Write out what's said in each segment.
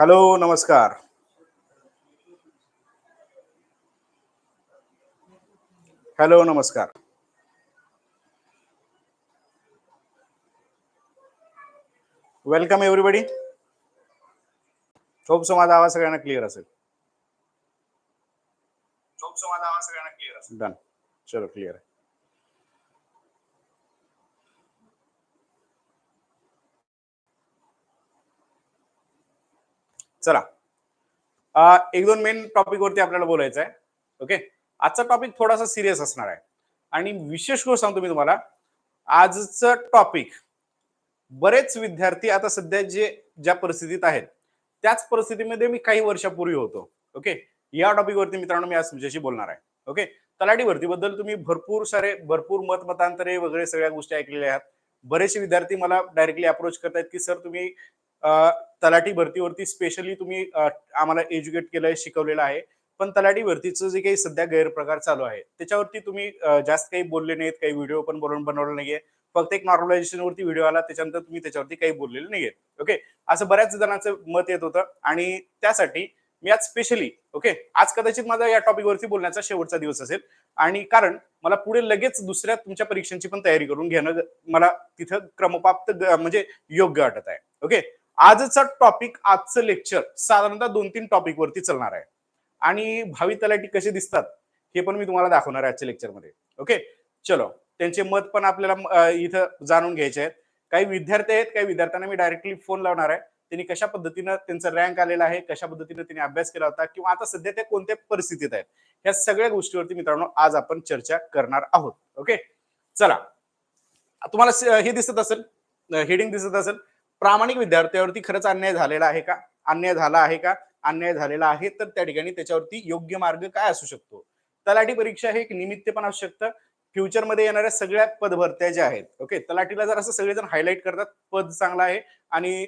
Hello नमस्कार. Hello नमस्कार. Welcome everybody hope so माझा आवाज सगळ्यांना क्लिअर असेल. होप सो माझा आवाज सगळ्यांना क्लिअर असेल. डन चलो क्लिअर आहे. चला. एक दोन मेन टॉपिक वरती आपल्याला बोलायचं आहे ओके आजचा टॉपिक थोडासा सिरियस असणार आहे. आणि विशेष गोष्ट सांगतो मी तुम्हाला. आजचं टॉपिक बरेच विद्यार्थी आता सध्या जे ज्या परिस्थितीत आहेत त्याच परिस्थितीमध्ये मी काही वर्षापूर्वी होतो. ओके या टॉपिक वरती मित्रांनो मी आज तुमच्याशी बोलणार आहे. ओके तलाठी भरतीबद्दल तुम्ही भरपूर सारे भरपूर मतमतांतरे वगैरे सगळ्या गोष्टी ऐकलेल्या आहेत. बरेचसे विद्यार्थी मला डायरेक्टली अप्रोच करतायत की सर तुम्ही तलाठी भरतीवरती स्पेशली तुम्ही आम्हाला एज्युकेट केलंय शिकवलेलं आहे. पण तलाठी भरतीचं जे काही सध्या गैरप्रकार चालू आहे त्याच्यावरती तुम्ही जास्त काही बोलले नाहीत काही व्हिडिओ पण बनवून बनवले नाहीये. फक्त एक नॉर्मलायझेशन वरती व्हिडिओ आला त्याच्यानंतर तुम्ही त्याच्यावरती काही बोललेले नाहीये ओके असं बऱ्याच जणांचं मत येत होतं आणि त्यासाठी मी आज स्पेशली ओके आज कदाचित माझा या टॉपिक वरती बोलण्याचा शेवटचा दिवस असेल. आणि कारण मला पुढे लगेच दुसऱ्या तुमच्या परीक्षांची पण तयारी करून घेणं मला तिथं क्रमप्राप्त म्हणजे योग्य वाटत आहे. ओके आजचा टॉपिक आजचं लेक्चर साधारणतः दोन तीन टॉपिक वरती चालणार आहे. आणि भावी तलाठी कसे दिसतात हे पण मी तुम्हाला दाखवणार आहे आजच्या लेक्चरमध्ये ओके चलो. त्यांचे मत पण आपल्याला इथं जाणून घ्यायचे आहेत. काही विद्यार्थी आहेत काही विद्यार्थ्यांना मी डायरेक्टली फोन लावणार आहे. त्यांनी कशा पद्धतीनं त्यांचा रँक आलेला आहे कशा पद्धतीने त्यांनी अभ्यास केला होता किंवा आता सध्या ते कोणत्या परिस्थितीत आहेत या सगळ्या गोष्टीवरती मित्रांनो आज आपण चर्चा करणार आहोत. ओके चला. तुम्हाला हे दिसत असेल हेडिंग दिसत असेल. प्रामाणिक विद्यार्थ्यावरती खरंच अन्याय झालेला आहे का? अन्याय झाला आहे का? अन्याय झालेला आहे तर त्या ठिकाणी त्याच्यावरती योग्य मार्ग काय असू शकतो? तलाठी परीक्षा हे एक निमित्त पण असू शकतं. फ्युचरमध्ये येणाऱ्या सगळ्या पदभरत्या ज्या आहेत ओके तलाठीला जर असं सगळेजण हायलाईट करतात पद चांगला आहे आणि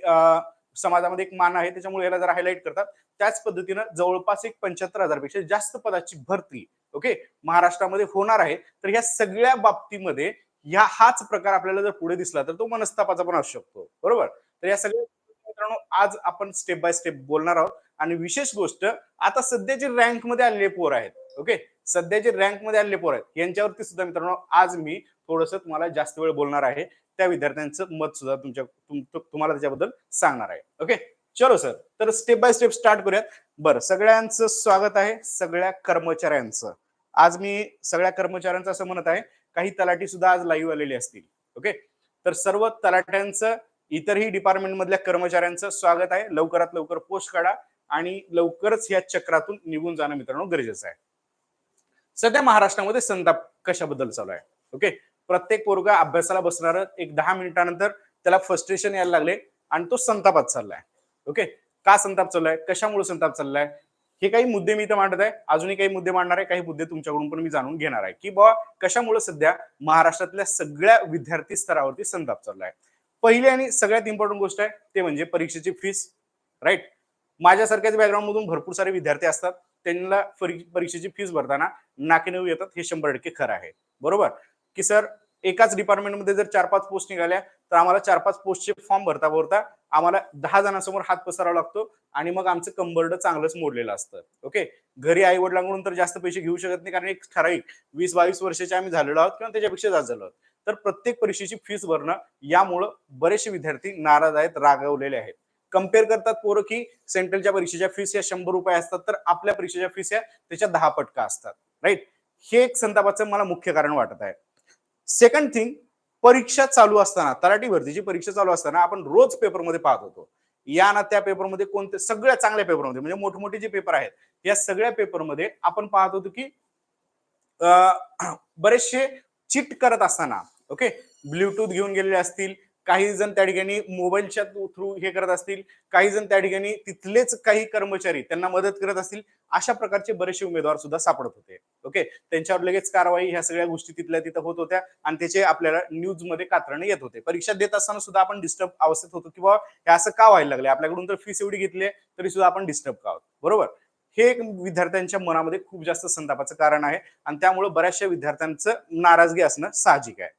समाजामध्ये एक मान आहे त्याच्यामुळे याला जर हायलाईट करतात त्याच पद्धतीनं जवळपास एक पंच्याहत्तर हजारपेक्षा जास्त पदाची भरती ओके महाराष्ट्रामध्ये होणार आहे. तर ह्या सगळ्या बाबतीमध्ये ह्या हाच प्रकार आपल्याला जर पुढे दिसला तर तो मनस्तापाचा पण असू शकतो. बरोबर? तर या सगळ्या मित्रांनो आज आपण स्टेप बाय स्टेप बोलणार आहोत. आणि विशेष गोष्ट आता सध्या जे रँकमध्ये आलेले पोर आहेत ओके सध्या जे रँकमध्ये आलेले पोर आहेत यांच्यावरती सुद्धा मित्रांनो आज मी थोडस तुम्हाला जास्त वेळ बोलणार आहे. त्या विद्यार्थ्यांचं मत सुद्धा तुमच्या तुम- तुम्हाला त्याच्याबद्दल सांगणार आहे ओके चलो सर तर स्टेप बाय स्टेप स्टार्ट करूयात. बरं सगळ्यांचं स्वागत आहे सगळ्या कर्मचाऱ्यांचं. आज मी सगळ्या कर्मचाऱ्यांचं असं म्हणत आहे काही तलाठी सुद्धा आज लाईव्ह आलेले असतील. ओके तर सर्व तलाट्यांचं इतरही डिपार्टमेंट मधल्या कर्मचाऱ्यांचं स्वागत आहे. लवकरात लवकर पोस्ट काढा आणि लवकरच या चक्रातून निघून जाणं मित्रांनो गरजेचं आहे. सध्या महाराष्ट्रामध्ये संताप कशाबद्दल चालू आहे? ओके प्रत्येक पोरगा अभ्यासाला बसणार एक दहा मिनिटानंतर त्याला फ्रस्ट्रेशन यायला लागले आणि तो संतापात चाललाय. ओके का संताप चाललाय? कशामुळे संताप चाललाय? हे काही मुद्दे मी इथं मांडत आहे. अजूनही काही मुद्दे मांडणार आहे. काही मुद्दे तुमच्याकडून पण मी जाणून घेणार आहे. की बाबा कशामुळे सध्या महाराष्ट्रातल्या सगळ्या विद्यार्थी स्तरावरती संताप चाललाय? पहिली आणि सगळ्यात इम्पॉर्टंट गोष्ट आहे ते म्हणजे परीक्षेची फीस राईट माझ्यासारख्याच बॅकग्राऊंड मधून भरपूर सारे विद्यार्थी असतात त्यांना परीक्षेची फीस भरताना नाकेनऊ येतात हे शंभर टक्के खरं आहे. बरोबर? की सर एकाच डिपार्टमेंटमध्ये जर चार पाच पोस्ट निघाल्या तर आम्हाला चार पाच पोस्टचे फॉर्म भरता भरता आम्हाला दहा जणांसमोर हात पसरावा लागतो आणि मग आमचं कंबर्ड चांगलंच मोडलेलं असतं. ओके? घरी आई वडिलांकडून तर जास्त पैसे घेऊ शकत नाही कारण एक ठराविक वीस बावीस वर्षाचे आम्ही झालेलो आहोत किंवा त्याच्यापेक्षा जास्त झालो आहोत. तर प्रत्येक परीक्षेची फीस भरणं यामुळं बरेचसे विद्यार्थी नाराज आहेत रागवलेले आहेत. कंपेअर करतात पोरं की सेंट्रलच्या परीक्षेच्या फीस या शंभर रुपये असतात तर आपल्या परीक्षेच्या फीस या त्याच्या दहा पटका असतात. राईट हे एक संतापाचं मला मुख्य कारण वाटत आहे. सेकंड थिंग परीक्षा चालू असताना तलाठी भरतीची परीक्षा चालू असताना आपण रोज पेपरमध्ये पाहत होतो. या ना त्या पेपरमध्ये कोणते सगळ्या चांगल्या पेपरमध्ये म्हणजे मोठमोठे जे पेपर आहेत या सगळ्या पेपरमध्ये आपण पाहत होतो की बरेचसे चिट करत असताना ओके ब्ल्यूटूथ घेऊन गेलेले असतील काही जण त्या ठिकाणी मोबाईलच्या थ्रू हे करत असतील काही जण त्या ठिकाणी तिथलेच काही कर्मचारी त्यांना मदत करत असतील अशा प्रकारचे बरेचसे उमेदवार सुद्धा सापडत होते. ओके? त्यांच्यावर लगेच कारवाई ह्या सगळ्या गोष्टी तिथल्या तिथं होत होत्या आणि त्याचे आपल्याला न्यूजमध्ये कात्रणं येत होते. परीक्षा देत असताना सुद्धा आपण डिस्टर्ब अवस्थेत होतो किंवा हे असं का व्हायला लागले आपल्याकडून तर फीस एवढी घेतली तरी सुद्धा आपण डिस्टर्ब का आहोत? बरोबर? हे एक विद्यार्थ्यांच्या मनामध्ये खूप जास्त संतापाचं कारण आहे आणि त्यामुळे बऱ्याचशा विद्यार्थ्यांचं नाराजगी असणं साहजिक आहे.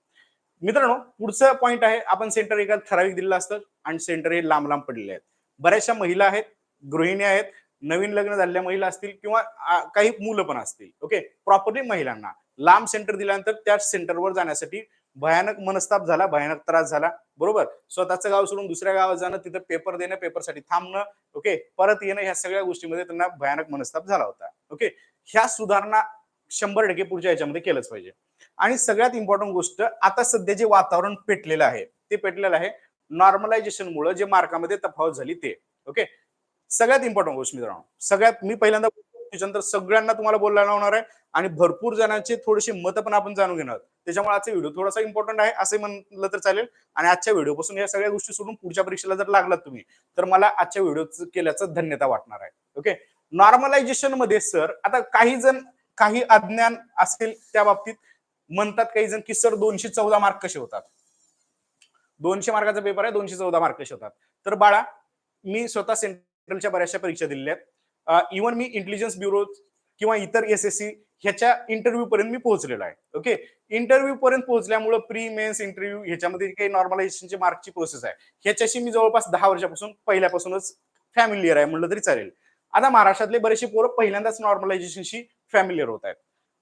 मित्रांनो पुढचं पॉईंट आहे आपण सेंटर एका ठराविक दिलेलं असतं आणि सेंटर हे लांब लांब पडलेले आहेत. बऱ्याचशा महिला आहेत गृहिणी आहेत नवीन लग्न झालेल्या महिला असतील किंवा काही मुलं पण असतील ओके प्रॉपरली महिलांना. लांब सेंटर दिल्यानंतर त्या सेंटरवर जाण्यासाठी भयानक मनस्ताप झाला भयानक त्रास झाला बरोबर? स्वतःचं गाव सोडून दुसऱ्या गावात जाणं तिथं पेपर देणं पेपरसाठी थांबणं ओके परत येणं ह्या सगळ्या गोष्टीमध्ये त्यांना भयानक मनस्ताप झाला होता ओके ह्या सुधारणा शंभर टक्के पुढच्या याच्यामध्ये केलंच पाहिजे. आणि सगळ्यात इम्पॉर्टंट गोष्ट आता सध्या जे वातावरण पेटलेलं आहे ते पेटलेलं आहे नॉर्मलायझेशन मुळे जे मार्कामध्ये तफावत झाली ते. ओके सगळ्यात इम्पॉर्टंट गोष्ट मित्रांनो सगळ्यात मी पहिल्यांदा त्याच्यानंतर सगळ्यांना तुम्हाला बोलायला होणार आहे आणि भरपूर जणांचे थोडेसे मत पण आपण जाणून घेणार त्याच्यामुळे आजचा व्हिडिओ थोडासा इम्पॉर्टंट आहे असे म्हणलं तर चालेल. आणि आजच्या व्हिडिओ पासून या सगळ्या गोष्टी सोडून पुढच्या परीक्षेला जर लागलात तुम्ही तर मला आजच्या व्हिडिओ केल्याचं धन्यता वाटणार आहे. ओके नॉर्मलायझेशनमध्ये सर आता काही जण काही अज्ञान असेल त्या बाबतीत म्हणतात काही जण की सर दोनशे चौदा मार्क कसे होतात? दोनशे मार्काचा पेपर आहे दोनशे चौदा मार्क कसे होतात? तर बाळा मी स्वतः सेंट्रलच्या बऱ्याचशा परीक्षा दिलेल्या आहेत. इव्हन मी इंटेलिजन्स ब्युरो किंवा इतर एस एस सी ह्याच्या इंटरव्ह्यू पर्यंत मी पोहोचलेलो आहे. ओके इंटरव्ह्यू पर्यंत पोहोचल्यामुळे प्री मेन्स इंटरव्ह्यू ह्याच्यामध्ये काही नॉर्मलायझेशनची मार्कची प्रोसेस आहे. ह्याच्याशी मी जवळपास दहा वर्षापासून पहिल्यापासूनच फॅमिलियर आहे म्हणलं तरी चालेल. आता महाराष्ट्रातले बरेचसे पोरं पहिल्यांदाच नॉर्मलायझेशनशी फॅमिलियर होत आहेत.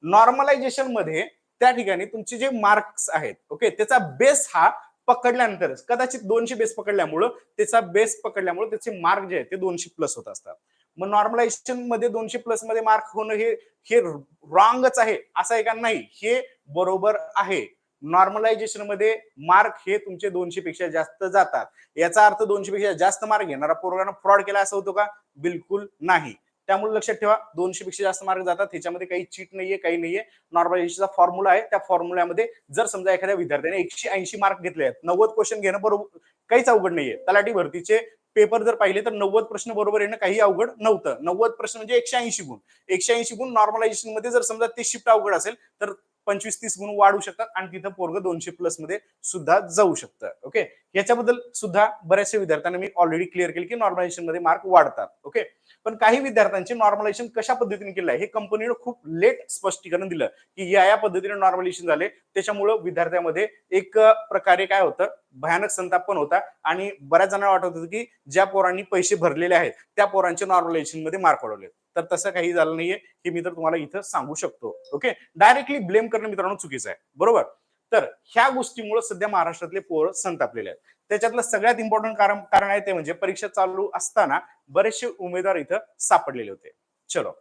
नॉर्मलायझेशनमध्ये त्या ठिकाणी तुमचे जे मार्क्स आहेत ओके त्याचा बेस हा पकडल्यानंतर कदाचित दोनशे बेस पकडल्यामुळं त्याचा बेस पकडल्यामुळे त्याचे मार्क जे आहेत ते दोनशे प्लस होत असतात. मग नॉर्मलायझेशनमध्ये दोनशे प्लसमध्ये मार्क होणं हे हे रॉंगच आहे असं आहे का? नाही हे बरोबर आहे. नॉर्मलायझेशनमध्ये मार्क हे तुमचे दोनशे पेक्षा जास्त जातात. याचा अर्थ दोनशे पेक्षा जास्त मार्क घेणारा पोरांना फ्रॉड केला असं होतो का? बिलकुल नाही. त्यामुळे लक्षात ठेवा दोनशे पेक्षा जास्त मार्क जातात. ह्याच्यामध्ये काही चीट नाहीये काही नाहीये. नॉर्मलायझेशनचा फॉर्म्युला आहे. त्या फॉर्म्युल्यामध्ये जर समजा एखाद्या विद्यार्थ्याने एकशे ऐंशी मार्क घेतले आहेत नव्वद क्वेश्चन घेणं बरोबर काहीच अवघड नाहीये. तलाठी भरतीचे पेपर जर पाहिले तर नव्वद प्रश्न बरोबर येणं काही अवघड नव्हतं. नव्वद प्रश्न म्हणजे एकशे ऐंशी गुण. एकशे ऐंशी गुण नॉर्मलायझेशनमध्ये जर समजा ते शिफ्ट अवघड असेल तर पंचवीस तीस गुण वाढू शकतात आणि तिथं पोरग दोनशे प्लसमध्ये सुद्धा जाऊ शकतं. ओके याच्याबद्दल सुद्धा बऱ्याचशा विद्यार्थ्यांना मी ऑलरेडी क्लिअर केलं की नॉर्मलायझेशनमध्ये मार्क वाढतात. ओके पण काही विद्यार्थ्यांचे नॉर्मलायझेशन कशा पद्धतीने केलं आहे हे कंपनीनं खूप लेट स्पष्टीकरण दिलं की या या पद्धतीने नॉर्मलायझेशन झाले. त्याच्यामुळं विद्यार्थ्यामध्ये एक प्रकारे काय होतं? भयानक संताप पण होता आणि बऱ्याच जणांना वाटत होतं की ज्या पोरांनी पैसे भरलेले आहेत त्या पोरांचे नॉर्मलायझेशनमध्ये मार्क वाढवले तर तसं काही झालं नाहीये हे मी तर तुम्हाला इथं सांगू शकतो. ओके डायरेक्टली ब्लेम करणं मित्रांनो चुकीचं आहे. बरोबर? तर ह्या गोष्टीमुळे सध्या महाराष्ट्रातले पोरं संतापलेले आहेत. त्याच्यातलं सगळ्यात इम्पॉर्टंट कारण कारण आहे ते म्हणजे परीक्षा चालू असताना बरेचसे उमेदवार इथं सापडलेले होते. चलो.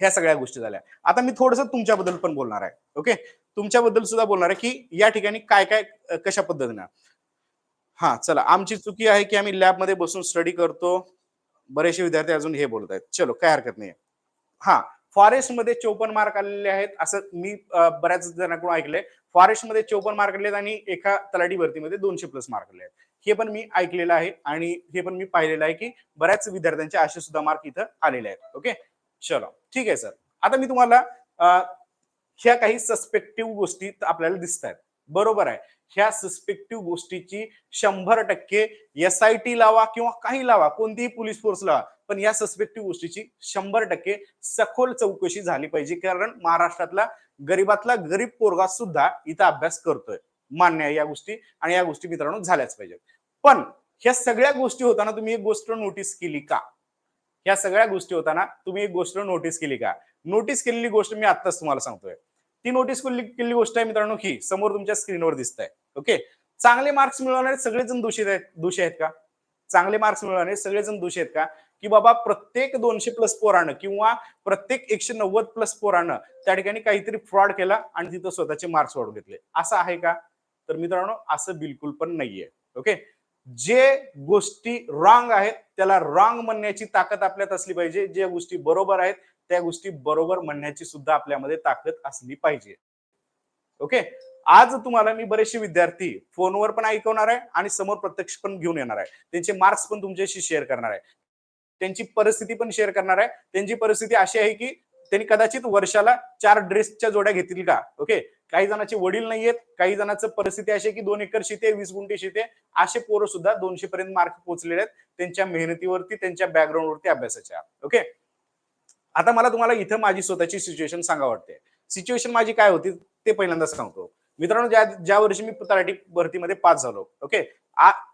ह्या सगळ्या गोष्टी झाल्या. आता मी थोडस तुमच्याबद्दल पण बोलणार आहे. ओके तुमच्याबद्दल सुद्धा बोलणार आहे की या ठिकाणी काय काय कशा पद्धतीनं? हा चला. आमची चुकी आहे की आम्ही लॅबमध्ये बसून स्टडी करतो. बरेचसे विद्यार्थी अजून हे बोलत आहेत. चलो काय हरकत नाही हा फॉरेस्टमध्ये चौपन्न मार्क आलेले आहेत असं मी बऱ्याच जणांकडून ऐकलंय. फॉरेस्टमध्ये चौपन्न मार्क आलेत आहेत आणि एका तलाठी भरतीमध्ये दोनशे प्लस मार्क आले आहेत. हे पण मी ऐकलेलं आहे आणि हे पण मी पाहिलेलं आहे की बऱ्याच विद्यार्थ्यांचे असे सुद्धा मार्क इथं आलेले आहेत. ओके? चलो ठीक आहे सर. आता मी तुम्हाला ह्या काही सस्पेक्टिव्ह गोष्टी आपल्याला दिसत आहेत बरोबर आहे. ह्या सस्पेक्टिव्ह गोष्टीची शंभर टक्के एस आय टी लावा किंवा काही लावा कोणतीही पोलीस फोर्स लावा पण या सस्पेक्टिव्ह गोष्टीची शंभर टक्के सखोल चौकशी झाली पाहिजे. कारण महाराष्ट्रातला गरीबातला गरीब पोरगा सुद्धा इथं अभ्यास करतोय. मान्य आहे या गोष्टी आणि या गोष्टी मित्रांनो झाल्याच पाहिजेत. पण ह्या सगळ्या गोष्टी होताना तुम्ही एक गोष्ट नोटीस केली का? ह्या सगळ्या गोष्टी होताना तुम्ही एक गोष्ट नोटीस केली का? नोटीस केलेली गोष्ट मी आत्ताच तुम्हाला सांगतोय. ती नोटीस केलेली गोष्ट आहे मित्रांनो ही. समोर तुमच्या स्क्रीनवर दिसत आहे ओके चांगले मार्क्स मिळवणारे सगळेजण दोषी आहेत दोषी आहेत का? चांगले मार्क्स मिळवणारे सगळेजण दोषी आहेत का? की बाबा प्रत्येक दोनशे प्लस पोरानं किंवा प्रत्येक एकशे नव्वद प्लस पोरानं त्या ठिकाणी काहीतरी फ्रॉड केला आणि तिथं स्वतःचे मार्क्स वाढून घेतले. असं आहे का? तर मित्रांनो असं बिलकुल पण नाहीये. ओके जे गोष्टी रॉंग आहेत त्याला रॉंग म्हणण्याची ताकद आपल्यात असली पाहिजे. जे गोष्टी बरोबर आहेत त्या गोष्टी बरोबर म्हणण्याची सुद्धा आपल्यामध्ये ताकद असली पाहिजे. ओके? आज तुम्हाला मी बरेचसे विद्यार्थी फोनवर पण ऐकवणार आहे आणि समोर प्रत्यक्ष पण घेऊन येणार आहे. त्यांचे मार्क्स पण तुमच्याशी शेअर करणार आहे. त्यांची परिस्थिती पण शेअर करणार आहे. त्यांची परिस्थिती अशी आहे की त्यांनी कदाचित वर्षाला चार ड्रेसच्या जोड्या घेतील का? ओके? काही जणांचे वडील नाहीयेत काही जणांचं परिस्थिती अशी आहे की दोन एकर शेती वीस गुंठे शेती असे पोरं सुद्धा दोनशे पर्यंत मार्क पोहोचलेले आहेत. त्यांच्या मेहनतीवरती त्यांच्या बॅकग्राऊंडवरती अभ्यासाच्या. ओके? आता मला तुम्हाला इथं माझी स्वतःची सिच्युएशन सांगा वाटते सिच्युएशन माझी काय होती ते पहिल्यांदा सांगतो. मित्रांनो ज्या ज्या वर्षी मी तलाठी भरतीमध्ये पास झालो ओके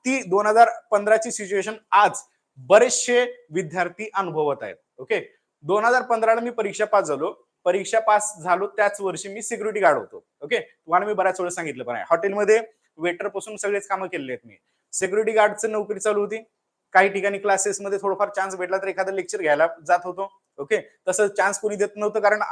ती दोन हजार पंधराची सिच्युएशन आज बरेचसे विद्यार्थी अनुभवत आहेत ओके दोन हजार पंधराला मी परीक्षा पास झालो. परीक्षा पास झालो त्याच वर्षी मी सिक्युरिटी गार्ड होतो ओके तुम्हाला मी बऱ्याच वेळा सांगितलं पण आहे. हॉटेलमध्ये वेटरपासून सगळेच कामं केलेली आहेत मी. सिक्युरिटी गार्डचं नोकरी चालू होती. काही ठिकाणी क्लासेसमध्ये थोडंफार चान्स भेटला तर एखादं लेक्चर घ्यायला जात होतो. ओके तसं चान्स कोणी देत नव्हतं कारण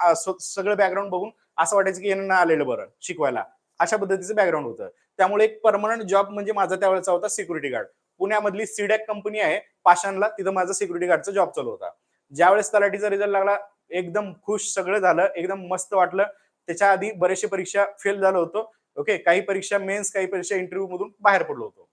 सगळं बॅकग्राऊंड बघून असं वाटायचं की यांना आलेलं बरं शिकवायला. अशा पद्धतीचं बॅकग्राऊंड होतं. त्यामुळे एक परमनंट जॉब म्हणजे माझा त्यावेळेचा होता सिक्युरिटी गार्ड पुण्यामधली सीडॅक कंपनी आहे पाषाणला तिथं माझा सिक्युरिटी गार्डचा जॉब चालू होता. ज्यावेळेस तलाठीचा रिझल्ट लागला एकदम खुश सगळं झालं एकदम मस्त वाटलं. त्याच्या आधी बरेचशे परीक्षा फेल झालो होतो. ओके काही परीक्षा मेन्स काही परीक्षा इंटरव्ह्यू मधून बाहेर पडलो होतो.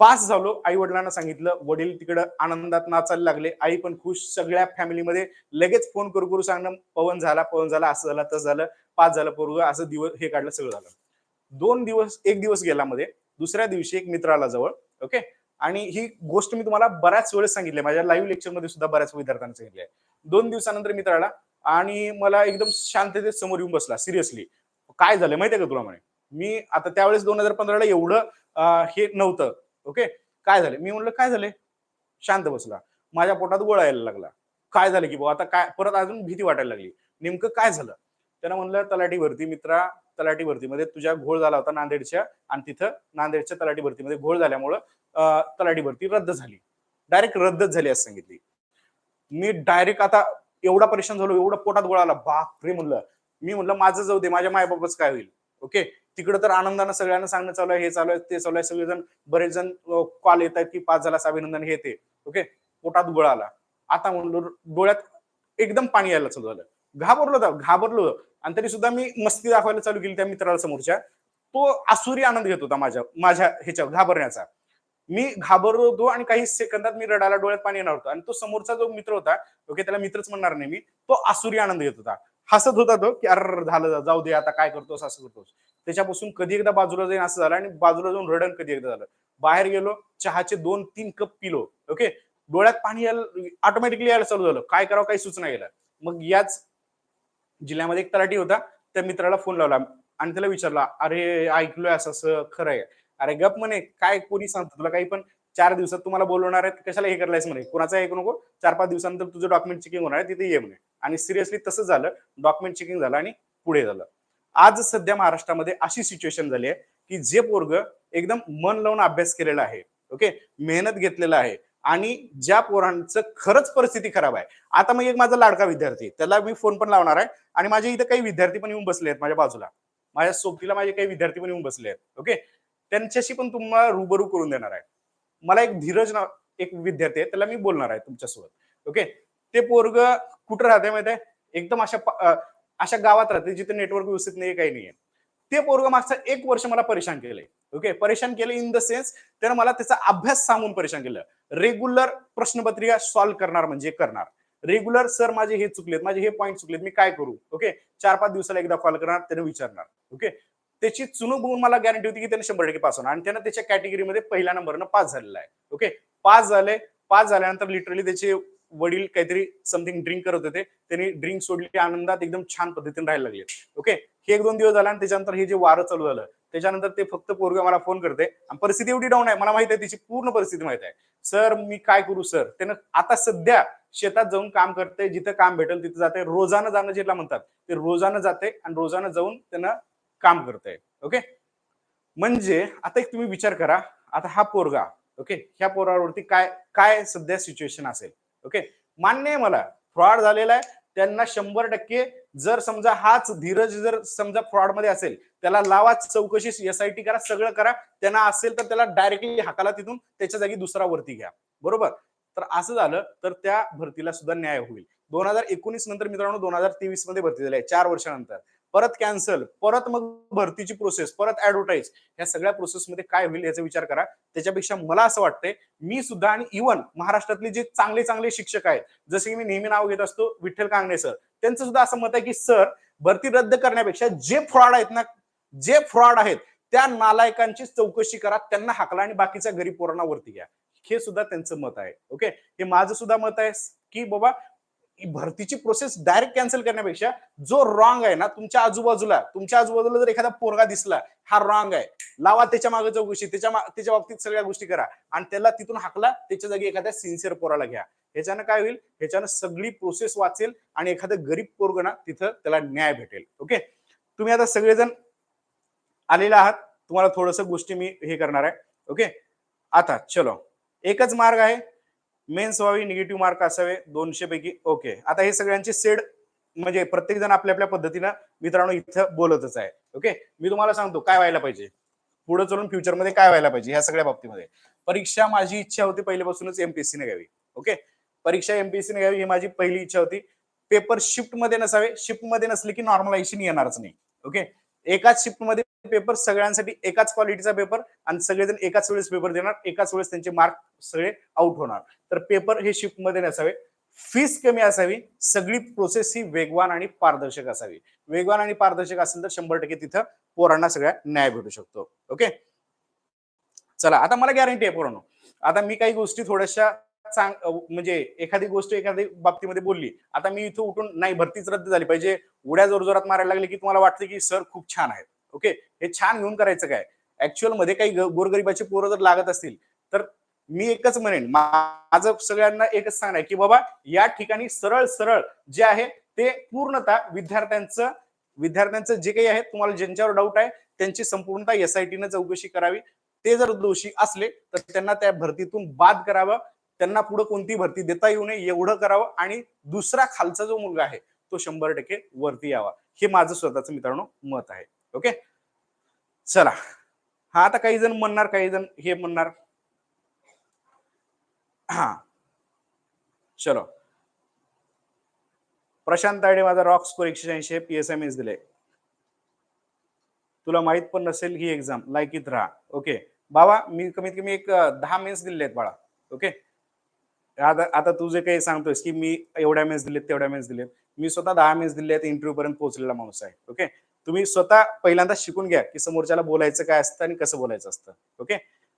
पास झालो. आई वडिलांना सांगितलं वडील तिकडं आनंदात नाचायला लागले. आई पण खुश. सगळ्या फॅमिलीमध्ये लगेच फोन करू करू सांगणं. पवन झाला पवन झाला. असं झालं तसं झालं. पास झालं पोरग. असं दिवस हे काढलं सगळं झालं. दोन दिवस एक दिवस गेला मध्ये. दुसऱ्या दिवशी एक मित्र आला जवळ. ओके आणि ही गोष्ट मी तुम्हाला बऱ्याच वेळेस सांगितली. माझ्या लाईव्ह लेक्चरमध्ये सुद्धा बऱ्याच विद्यार्थ्यांना सांगितले दोन दिवसानंतर मित्र आला आणि मला एकदम शांततेत समोर येऊन बसला सिरियसली काय झालं माहितीये का तुला म्हणे? मी आता त्यावेळेस दोन हजार पंधराला एवढं हे नव्हतं. ओके? काय झालं? मी म्हणलं काय झाले? शांत बसला. माझ्या पोटात गोळा यायला लागला. काय झालं की बाबा आता काय? परत अजून भीती वाटायला लागली. नेमकं काय झालं? त्यानं म्हणलं तलाठी भरती मित्रा तलाठी भरतीमध्ये तुझ्या घोळ झाला होता नांदेडच्या आणि तिथं नांदेडच्या तलाठी भरतीमध्ये घोळ झाल्यामुळं अं, तलाठी भरती रद्द झाली. डायरेक्ट रद्दच झाली असं सांगितली. मी डायरेक्ट आता एवढा परेशान झालो एवढा पोटात गोळा आला. बाप रे म्हणलं. मी म्हणलं माझं जाऊ दे माझ्या मायबाबच काय होईल? ओके? तिकडं तर आनंदानं सगळ्यांना सांगणं चालू आहे हे चालू आहे ते चालू आहे. सगळेजण बरेच जण कॉल येत आहेत की पाच झाला अभिनंदन हे ते. ओके पोटात गोळा आला. आता म्हणलो डोळ्यात एकदम पाणी यायला चालू झालं. घाबरलो होता घाबरलो आणि तरी सुद्धा मी मस्ती दाखवायला चालू केली त्या मित्राला समोरच्या. तो आसुरी आनंद घेत होता माझ्या माझ्या ह्याच्या घाबरण्याचा. मी घाबरलो होतो आणि काही सेकंदात मी रडायला डोळ्यात पाणी येणार होतो. आणि तो समोरचा जो मित्र होता ओके त्याला मित्रच म्हणणार नाही मी तो आसुरी आनंद घेत होता. हसत होता तो की अर झालं जाऊ दे आता काय करतोस असं करतोस. त्याच्यापासून कधी एकदा बाजूला जाईन असं झालं आणि बाजूला जाऊन रडण कधी एकदा झालं. बाहेर गेलो चहाचे दोन तीन कप पिलो ओके डोळ्यात पाणी यायला ऑटोमॅटिकली यायला चालू झालं. काय करावं काही सुचना गेलं मग याच जिल्ह्यामध्ये एक तलाठी होता. त्या मित्राला फोन लावला आणि त्याला विचारला अरे ऐकलोय असं असं खरं आहे. अरे गप म्हणे काय कोणी सांगतो तुला काही पण? चार दिवसात तुम्हाला बोलवणार आहेत कशाला हे करायलायस म्हणे? कोणाचं ऐकू नको? चार पाच दिवसानंतर तुझं डॉक्युमेंट चेकिंग होणार आहे तिथे ये म्हणे. आणि सिरियसली तसं झालं. डॉक्युमेंट चेकिंग झालं आणि पुढे झालं. आज सध्या महाराष्ट्रामध्ये अशी सिच्युएशन झाली आहे की जे पोरग एकदम मन लावून अभ्यास केलेला आहे ओके मेहनत घेतलेला आहे आणि ज्या पोरांचं खरंच परिस्थिती खराब आहे. आता मग एक माझा लाडका विद्यार्थी त्याला मी फोन पण लावणार आहे आणि माझे इथे काही विद्यार्थी पण येऊन बसले आहेत माझ्या बाजूला. माझ्या सोबतीला माझे काही विद्यार्थी पण येऊन बसले आहेत ओके त्यांच्याशी पण तुम्हाला रुबरू करून देणार आहे. मला एक धीरज नाव एक विद्यार्थी आहे त्याला मी बोलणार आहे तुमच्यासोबत ओके ते पोरग कुठं राहते माहिती आहे? एकदम अशा अशा गावात राहते जिथे नेटवर्क व्यवस्थित नाही काही नाहीये. ते पोरग मागचं एक वर्ष मला परेशान केलंय. ओके परेशान केलं इन द सेन्स त्यानं मला त्याचा अभ्यास सांगून परेशान केलं. रेग्युलर प्रश्नपत्रिका सॉल्व्ह करणार म्हणजे करणार. रेग्युलर सर माझे हे चुकलेत माझे हे पॉईंट चुकलेत मी काय करू? ओके चार पाच दिवसाला एकदा कॉल करणार त्याने विचारणार. ओके त्याची चुनूक बघून मला गॅरंटी होती की त्याने शंभर टक्के पास होणार. आणि त्यानं त्याच्या कॅटेगरीमध्ये पहिल्या नंबरनं पास झालेला आहे. ओके पास झाले पास झाल्यानंतर लिटरली त्याचे वडील काहीतरी समथिंग ड्रिंक करत होते त्यांनी ड्रिंक सोडली आनंदात एकदम छान पद्धतीने राहायला लागले. ओके हे एक दोन दिवस झाला आणि त्याच्यानंतर हे जे वारं चालू झालं त्याच्यानंतर ते फक्त पोरगा मला फोन करते आणि परिस्थिती एवढी डाऊन आहे मला माहिती आहे तिची पूर्ण परिस्थिती माहिती आहे. सर मी काय करू सर? त्यानं आता सध्या शेतात जाऊन काम करते जिथं काम भेटेल तिथं जाते. रोजानं जाणं जिला म्हणतात ते रोजानं जाते आणि रोजानं जाऊन त्यांना काम करते. ओके म्हणजे आता एक तुम्ही विचार करा आता हा पोरगा ओके ह्या पोरावरती काय काय सध्या सिच्युएशन असेल? ओके मान्य आहे मला. फ्रॉड झालेला आहे. त्यांना शंभर टक्के जर समजा हाच धीरज जर समजा फ्रॉडमध्ये असेल त्याला लावा चौकशी एस आय टी करा सगळं करा. त्यांना असेल तर त्याला डायरेक्टली हाकाला तिथून त्याच्या जागी दुसरा वरती घ्या. बरोबर? तर असं झालं तर त्या भरतीला सुद्धा न्याय होईल. दोन हजार एकोणीस नंतर मित्रांनो दोन हजार तेवीसमध्ये भरती झाली आहे चार वर्षानंतर. परत कॅन्सल परत मग भरतीची प्रोसेस परत ऍडव्हर्टाईज ह्या सगळ्या प्रोसेसमध्ये काय होईल याचा विचार करा. त्याच्यापेक्षा मला असं वाटतंय मी सुद्धा आणि इव्हन महाराष्ट्रातले जे चांगले चांगले शिक्षक आहेत जसे की मी नेहमी नाव घेत असतो विठ्ठल कांगणे सर. त्यांचं सुद्धा असं मत आहे की सर भरती रद्द करण्यापेक्षा जे फ्रॉड आहेत ना जे फ्रॉड आहेत त्या नालायकांची चौकशी करा त्यांना हाकला आणि बाकीच्या गरीब पोरांना वरती घ्या. हे सुद्धा त्यांचं मत आहे. ओके? हे माझं सुद्धा मत आहे की बाबा भरतीची प्रोसेस डायरेक्ट कॅन्सल करण्यापेक्षा जो रॉंग आहे ना तुमच्या आजूबाजूला तुमच्या आजूबाजूला जर एखादा पोरगा दिसला हा रॉंग आहे. लावा त्याच्यामागे चौकशी त्याच्या त्याच्या बाबतीत सगळ्या गोष्टी करा आणि त्याला तिथून हाकला त्याच्या जागी एखाद्या सिन्सिअर पोराला घ्या. ह्याच्यानं काय होईल? ह्याच्यानं सगळी प्रोसेस वाचेल आणि एखादं गरीब पोरग ना तिथं त्याला न्याय भेटेल. ओके तुम्ही आता सगळेजण आलेले आहात. तुम्हाला थोडस गोष्टी मी हे करणार आहे. ओके आता चलो. एकच मार्ग आहे. मेन्स व्हावी निगेटिव्ह मार्क असावे दोनशे पैकी ओके. आता हे सगळ्यांचे सेड म्हणजे प्रत्येक जण आपल्या आपल्या पद्धतीनं मित्रांनो इथं बोलतच आहे ओके? मी तुम्हाला सांगतो काय व्हायला पाहिजे? पुढे चलून फ्युचरमध्ये काय व्हायला पाहिजे ह्या सगळ्या बाबतीमध्ये. परीक्षा माझी इच्छा होती पहिल्यापासूनच एमपीएससी ने घ्यावी ओके? परीक्षा एमपीएससी ने घ्यावी ही माझी पहिली इच्छा होती. पेपर शिफ्टमध्ये नसावे शिफ्टमध्ये नसले की नॉर्मलायझेशन येणारच नाही ओके? एकाच शिफ्टमध्ये पेपर सगळ्यांसाठी एकाच क्वालिटीचा पेपर आणि सगळेजण एकाच वेळेस पेपर देणार एकाच वेळेस त्यांचे मार्क सगळे आउट होणार. तर पेपर हे शिफ्टमध्ये नसावे. फीस कमी असावी. सगळी प्रोसेस ही वेगवान आणि पारदर्शक असावी. वेगवान आणि पारदर्शक असेल तर शंभर टक्के तिथं पोरांना सगळ्या न्याय भेटू शकतो. ओके चला आता मला गॅरंटी आहे पोरांनो. आता मी काही गोष्टी थोड्याशा चांग म्हणजे एखादी गोष्ट एखादी बाबतीमध्ये बोलली आता मी इथं उठून नाही भरतीच रद्द झाली पाहिजे. उड्या जोरजोरात मारायला लागले की तुम्हाला वाटतं की सर खूप छान आहेत. ओके? हे छान घेऊन करायचं काय? ऍक्च्युअलमध्ये काही गोरगरिबाचे पोरं जर लागत असतील तर मी एकच म्हणेन माझं सगळ्यांना एकच सांगणार की बाबा या ठिकाणी सरळ सरळ जे आहे ते पूर्णतः विद्यार्थ्यांचं विद्यार्थ्यांचं जे काही आहे तुम्हाला ज्यांच्यावर डाऊट आहे त्यांची संपूर्णतः एस आय चौकशी करावी. ते जर दोषी असले तर त्यांना त्या भरतीतून बाद करावं. त्यांना पुढे कोणती भरती देता येऊ नये एवढं करावं आणि दुसरा खालचा जो मुलगा आहे तो शंभर टक्के वरती यावा. हे माझं स्वतःचं मित्रांनो मत आहे. ओके? चला. हा आता काही जण म्हणणार काही जण हे म्हणणार. हा. चलो. प्रशांत तायडे माझा रॉक स्कोर एकशे ऐंशी पी एस एम एस दिले तुला माहीत पण नसेल ही एक्झाम लायकीत राहा. ओके? बाबा मी कमीत कमी एक दहा मेन्स दिले आहेत बाळा. ओके? आता आता तू जे काही सांगतोस की मी एवढ्या मेन्स दिलेत तेवढ्या मेन्स दिलेत. मी स्वतः दहा मेन्स दिले आहेत इंटरव्ह्यू पर्यंत पोहोचलेला माणूस आहे ओके तुम्ही स्वतः पहिल्यांदा शिकून घ्या की समोरच्याला बोलायचं काय असतं आणि कसं बोलायचं असतं ओके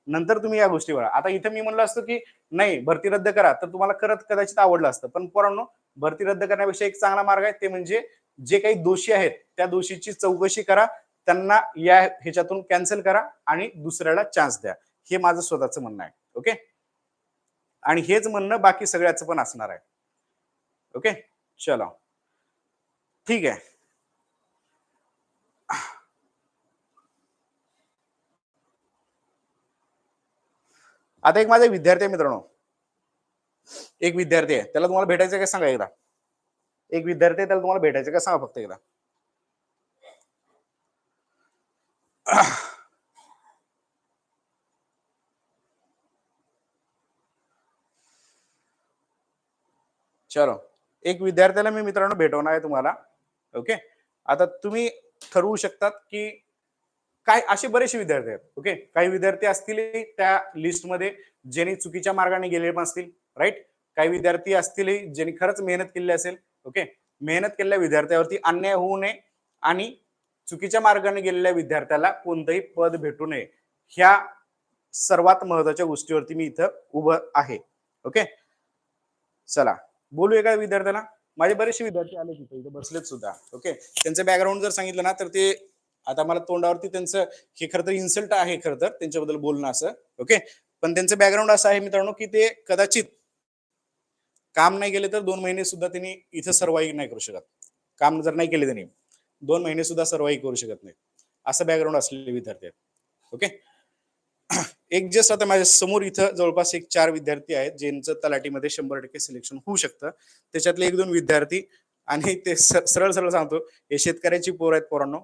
नंतर तुम्ही या गोष्टी वळा आता इथं मी म्हणलं असतो की नाही भरती रद्द करा तर तुम्हाला करत कदाचित आवडलं असतं. पण पोरांनो भरती रद्द करण्यापेक्षा एक चांगला मार्ग आहे ते म्हणजे जे काही दोषी आहेत त्या दोषीची चौकशी करा त्यांना या ह्याच्यातून कॅन्सल करा आणि दुसऱ्याला चान्स द्या. हे माझं स्वतःचं म्हणणं आहे ओके आणि हेच म्हणणं बाकी सगळ्याचं पण असणार आहे. ओके? चला. ठीक आहे. आता एक माझा विद्यार्थी आहे मित्रांनो. एक विद्यार्थी आहे. त्याला तुम्हाला भेटायचं काय सांगा एकदा? एक विद्यार्थी आहे त्याला तुम्हाला भेटायचं का सांगा फक्त एकदा? चलो एक विद्यार्थ्याला मी मित्रांनो भेटवणार आहे तुम्हाला. ओके आता तुम्ही ठरवू शकतात की काय असे बरेचसे विद्यार्थी आहेत. ओके काही विद्यार्थी असतील त्या लिस्टमध्ये ज्यांनी चुकीच्या मार्गाने गेलेले पण असतील राईट काही विद्यार्थी असतील ज्यांनी खरंच मेहनत केली असेल ओके मेहनत केलेल्या विद्यार्थ्यावरती अन्याय होऊ नये आणि चुकीच्या मार्गाने गेलेल्या विद्यार्थ्याला कोणतंही पद भेटू नये. ह्या सर्वात महत्त्वाच्या गोष्टीवरती मी इथं उभं आहे. ओके चला. बोलू एका विद्यार्थ्याला माझे बरेचसे विद्यार्थी आले तिथे इथे बसलेत सुद्धा ओके त्यांचं बॅकग्राऊंड जर सांगितलं ना तर ते आता मला तोंडावरती त्यांचं हे खरं तर इन्सल्ट आहे खरं तर त्यांच्याबद्दल बोलणं असं ओके पण त्यांचं बॅकग्राऊंड असं आहे मित्रांनो की ते कदाचित काम नाही केले तर दोन महिने सुद्धा त्यांनी इथं सर्वाईव्ह नाही करू शकत. काम जर नाही केले त्यांनी दोन महिने सुद्धा सर्वाईव्ह करू शकत नाही असं बॅकग्राऊंड असलेले विद्यार्थी आहेत ओके एक जस्ट आता माझ्यासमोर इथं जवळपास एक चार विद्यार्थी आहेत ज्यांचं तलाटीमध्ये शंभर टक्के सिलेक्शन होऊ शकतं. त्याच्यातले एक दोन विद्यार्थी आणि ते सरळ सरळ सांगतो हे शेतकऱ्याची पोर आहेत पोरांनो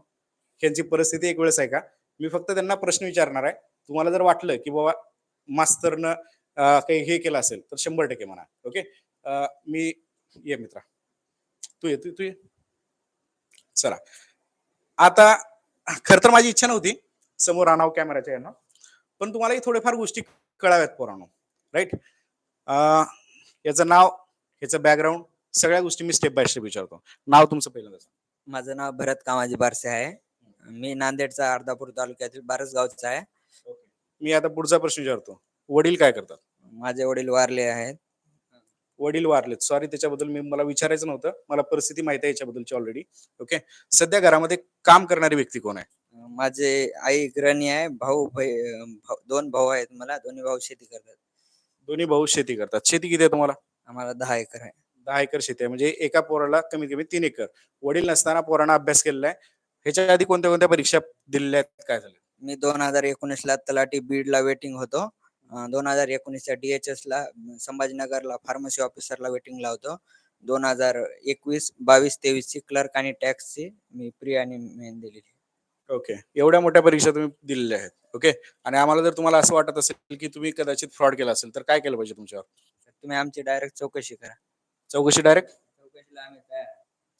ह्यांची परिस्थिती एक वेळेस आहे का मी फक्त त्यांना प्रश्न विचारणार आहे. तुम्हाला जर वाटलं की बाबा मास्तरनं काही हे केलं असेल तर शंभर टक्के म्हणा. ओके? मी ये मित्रा. तू ये तू तू ये. चला. आता खर तर माझी इच्छा नव्हती. समोर आणावं कॅमेराच्या यानं. पण तुम्हालाही थोडेफार गोष्टी कळाव्यात पोरांनो. राईट याचं नाव याचं बॅकग्राऊंड सगळ्या गोष्टी मी स्टेप बाय स्टेप विचारतो. नाव तुमचं पहिल्यांदा सांगा. माझं नाव भरत कामाजी बारसे आहे. मी नांदेडचा अर्धापूर तालुक्यातील बारस गावचा आहे मी आता पुढचा प्रश्न विचारतो. वडील काय करतात? माझे वडील वारले आहेत. वडील वारलेत सॉरी त्याच्याबद्दल मी मला विचारायचं नव्हतं. मला परिस्थिती माहिती आहे याच्याबद्दलची ऑलरेडी ओके सध्या घरामध्ये काम करणारी व्यक्ती कोण आहे? माझे आई गृहिणी आहे भाऊ दोन भाऊ आहेत मला दोन्ही भाऊ शेती करतात. दोन्ही भाऊ शेती करतात. शेती किती आहे तुम्हाला? आम्हाला दहा एकर आहे. दहा एकर शेती आहे. म्हणजे एका पोराला कमीत कमी तीन एकर. वडील नसताना पोरांना अभ्यास केलेला आहे. ह्याच्या आधी कोणत्या कोणत्या परीक्षा दिलेल्या आहेत? काय झालं? मी दोन हजार एकोणीस ला तलाठी बीडला वेटिंग होतो. दोन हजार एकोणीसच्या डीएचएस ला अं, संभाजीनगरला फार्मसी ऑफिसरला वेटिंगला होतो. दोन हजार एकवीस बावीस तेवीस ची क्लर्क आणि टॅक्सची मी प्री आणि मेन दिलेली ओके एवढ्या मोठ्या परीक्षा तुम्ही दिलेल्या आहेत. ओके आणि आम्हाला जर तुम्हाला असं वाटत असेल की तुम्ही कदाचित फ्रॉड केला असेल तर काय केलं पाहिजे तुमच्यावर? तुम्ही आमची डायरेक्ट चौकशी करा. चौकशी डायरेक्ट चौकशीला आम्ही तयार.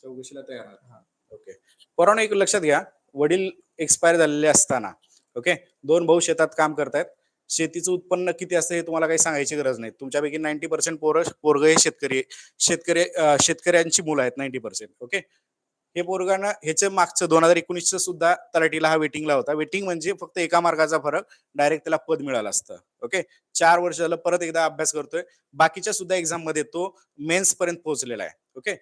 चौकशीला तयार आहात. ओके पोरांनो एक लक्षात घ्या. वडील एक्सपायर झालेले असताना ओके दोन भाऊ शेतात काम करतायत. शेतीचं उत्पन्न किती असतं हे तुम्हाला काही सांगायची गरज नाही. तुमच्यापैकी नाईन्टी पर्सेंट पोरं पोरग हे शेतकरी शेतकरी शेतकऱ्यांची मुलं आहेत नाईन्टी पर्सेंट ओके हे पोरगानं ह्याच्या मागचं दोन हजार एकोणीसचं सुद्धा तलाठीला हा वेटिंगला होता. वेटिंग म्हणजे फक्त एका मार्गाचा फरक डायरेक्ट त्याला पद मिळालं असतं. ओके चार वर्ष झालं परत एकदा अभ्यास करतोय. बाकीच्या सुद्धा एक्झाममध्ये तो मेन्स पर्यंत पोहोचलेला आहे. ओके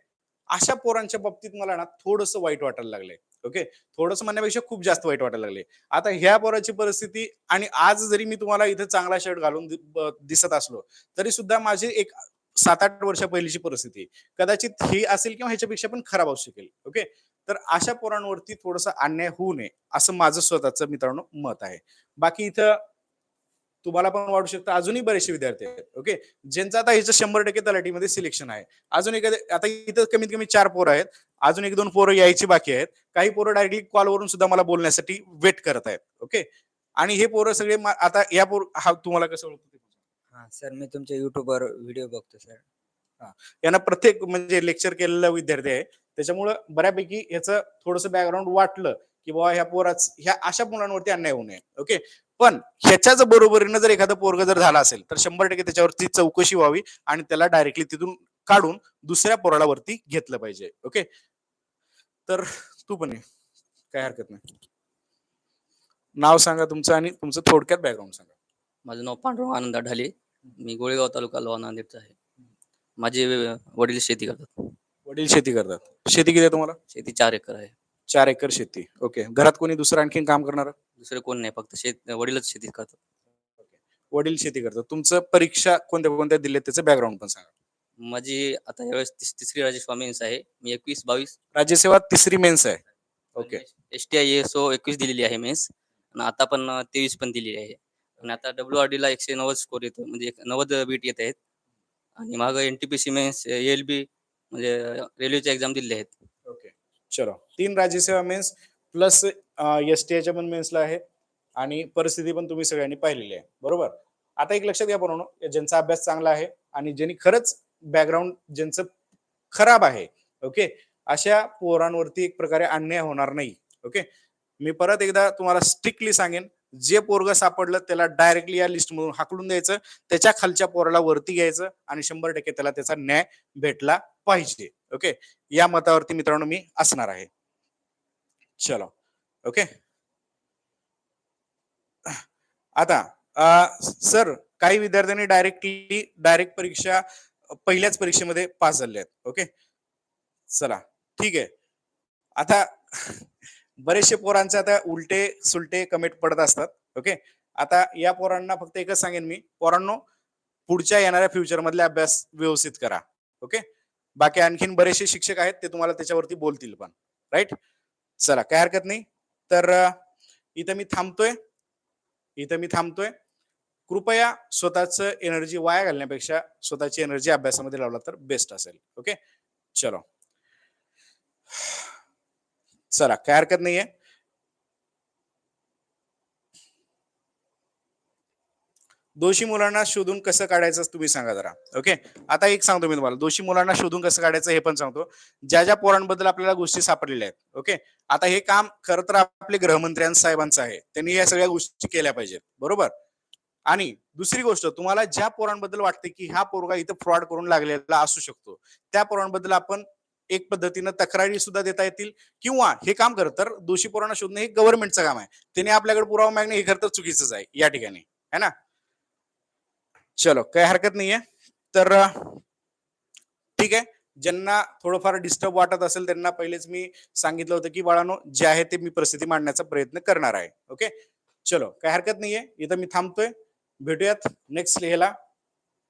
अशा पोरांच्या बाबतीत मला ना थोडस वाईट वाटायला लागलंय. ओके थोडस म्हणण्यापेक्षा खूप जास्त वाईट वाटायला लागले आता ह्या पोराची परिस्थिती आणि आज जरी मी तुम्हाला इथे चांगला शर्ट घालून दिसत असलो तरी सुद्धा माझी एक सात आठ वर्षा पहिलीची परिस्थिती कदाचित ही असेल किंवा ह्याच्यापेक्षा पण खराब असू शकेल. ओके? तर अशा पोरांवरती थोडासा अन्याय होऊ नये असं माझं स्वतःचं मित्रांनो मत आहे. बाकी इथं तुम्हाला पण वाटू शकतं अजूनही बरेचसे विद्यार्थी आहेत. ओके? ज्यांचं आता ह्याचं शंभर टक्के तलाठीमध्ये सिलेक्शन आहे. अजून एखादे आता इथं कमीत कमी चार पोरं आहेत. अजून एक दोन पोरं यायची बाकी आहेत. काही पोरं डायरेक्टली कॉलवरून सुद्धा मला बोलण्यासाठी वेट करत आहेत. ओके? आणि हे पोरं सगळे आता या पोर हा तुम्हाला कसं ओळखतो? हा सर मी तुमच्या युट्यूबवर व्हिडिओ बघतो सर. यांना प्रत्येक म्हणजे लेक्चर केलेला विद्यार्थी आहे. त्याच्यामुळं बऱ्यापैकी ह्याचं थोडंसं बॅकग्राऊंड वाटलं की बाबा ह्या पोराच ह्या अशा मुलांवरती अन्याय होऊ नये. ओके पण ह्याच्याच बरोबरीनं जर एखादं पोरग जर झाला असेल तर शंभर टक्के त्याच्यावरती चौकशी व्हावी आणि त्याला डायरेक्टली तिथून काढून दुसऱ्या पोराला वरती घेतलं पाहिजे. ओके तर तू पण ये. काय हरकत नाही. नाव सांगा तुमचं आणि तुमचं थोडक्यात बॅकग्राऊंड सांगा. माझं नाव पांडुरंग आनंद ढाले मी गोळेगाव तालुका लोहा नांदेडचा आहे. माझे वडील शेती करतात. वडील शेती करतात. शेती किती आहे तुम्हाला? शेती चार एकर आहे. चार एकर शेती. ओके. घरात कोणी दुसरं आणखीन काम करणार? दुसरे कोण नाही. फक्त शेत वडीलच शेती करतात. वडील शेती करतात. तुमचं परीक्षा कोणत्या कोणत्या दिल्या त्याचं बॅकग्राऊंड पण सांगा. माझी आता यावेळेस तिस- तिसरी राजेस्वामींस आहे. मी एकवीस बावीस. राज्यसेवा तिसरी मेन्स आहे. Okay. S T I S O एकवीस दिलेली आहे मेन्स. आणि आता पण तेवीस पण दिलेली आहे. आणि आता डब्ल्यू आर ला एकशे नव्वद स्कोर येतो म्हणजे एक नव्वद बीट येत आहेत. आणि मागं N T P C mains L B म्हणजे रेल्वेच्या एक्झाम दिलेले आहेत. ओके चलो. तीन राज्यसेवा मेन्स प्लस एस टी आयच्या पण मेन्सला आहे. आणि परिस्थिती पण तुम्ही सगळ्यांनी पाहिलेली आहे. बरोबर? आता एक लक्षात घ्या बनवणं ज्यांचा अभ्यास चांगला आहे आणि ज्यांनी खरंच बॅकग्राऊंड ज्यांचं खराब आहे ओके अशा पोरांवरती एक प्रकारे अन्याय होणार नाही ओके मी परत एकदा तुम्हाला स्ट्रिक्टली सांगेन जे पोरग सापडलं त्याला डायरेक्टली या लिस्टमधून हाकलून द्यायचं. त्याच्या खालच्या पोराला वरती घ्यायचं आणि शंभर टक्के त्याला त्याचा न्याय भेटला पाहिजे. ओके या मतावरती मित्रांनो मी असणार आहे. चलो. ओके आता सर काही विद्यार्थ्यांनी डायरेक्टली डायरेक्ट परीक्षा पहिल्याच परीक्षेमध्ये पास झाले आहेत. ओके चला. ठीक आहे. आता बरेचसे पोरांचे आता उलटे सुलटे कमेंट पडत असतात ओके आता या पोरांना फक्त एकच सांगेन मी. पोरांनो पुढच्या येणाऱ्या फ्युचर मधले अभ्यास व्यवस्थित करा ओके बाकी आणखीन बरेचसे शिक्षक आहेत ते तुम्हाला त्याच्यावरती बोलतील पण राईट चला काय हरकत नाही. तर इथं मी थांबतोय. इथं मी थांबतोय. कृपया स्वतःच एनर्जी वाया घालण्यापेक्षा स्वतःची एनर्जी अभ्यासामध्ये लावला तर बेस्ट असेल ओके चलो. चला काय हरकत नाहीये. दोषी मुलांना शोधून कसं काढायचं तुम्ही सांगा जरा. ओके आता एक सांगतो मी तुम्हाला. दोषी मुलांना शोधून कसं काढायचं हे पण सांगतो. ज्या ज्या पोरांबद्दल आपल्याला गोष्टी सापडलेल्या आहेत. ओके आता हे काम खरं तर आपले गृहमंत्र्यां साहेबांचं आहे. त्यांनी या सगळ्या गोष्टी केल्या पाहिजेत. बरोबर? आणि दुसरी गोष्ट तुम्हाला ज्या पोरांबद्दल वाटते की हा पोरगा इथं फ्रॉड करून लागलेला असू शकतो त्या पोरांबद्दल आपण एक पद्धतीनं तक्रारी सुद्धा देता येतील किंवा हे काम खरं तर दोषी पोरांना शोधणं हे गव्हर्नमेंटचं काम आहे. त्याने आपल्याकडे पुरावा मागणे हे खरं तर चुकीचंच आहे या ठिकाणी. है ना? चलो काही हरकत नाहीये. तर ठीक आहे. ज्यांना थोडंफार डिस्टर्ब वाटत असेल त्यांना पहिलेच मी सांगितलं होतं की बाळानो जे आहे ते मी परिस्थिती मांडण्याचा प्रयत्न करणार आहे. ओके? चलो काय हरकत नाहीये. इथं मी थांबतोय. भेटूयात नेक्स्ट लेहला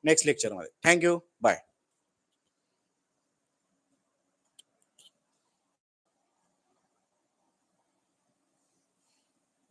नेक्स्ट लेक्चरमध्ये थँक्यू बाय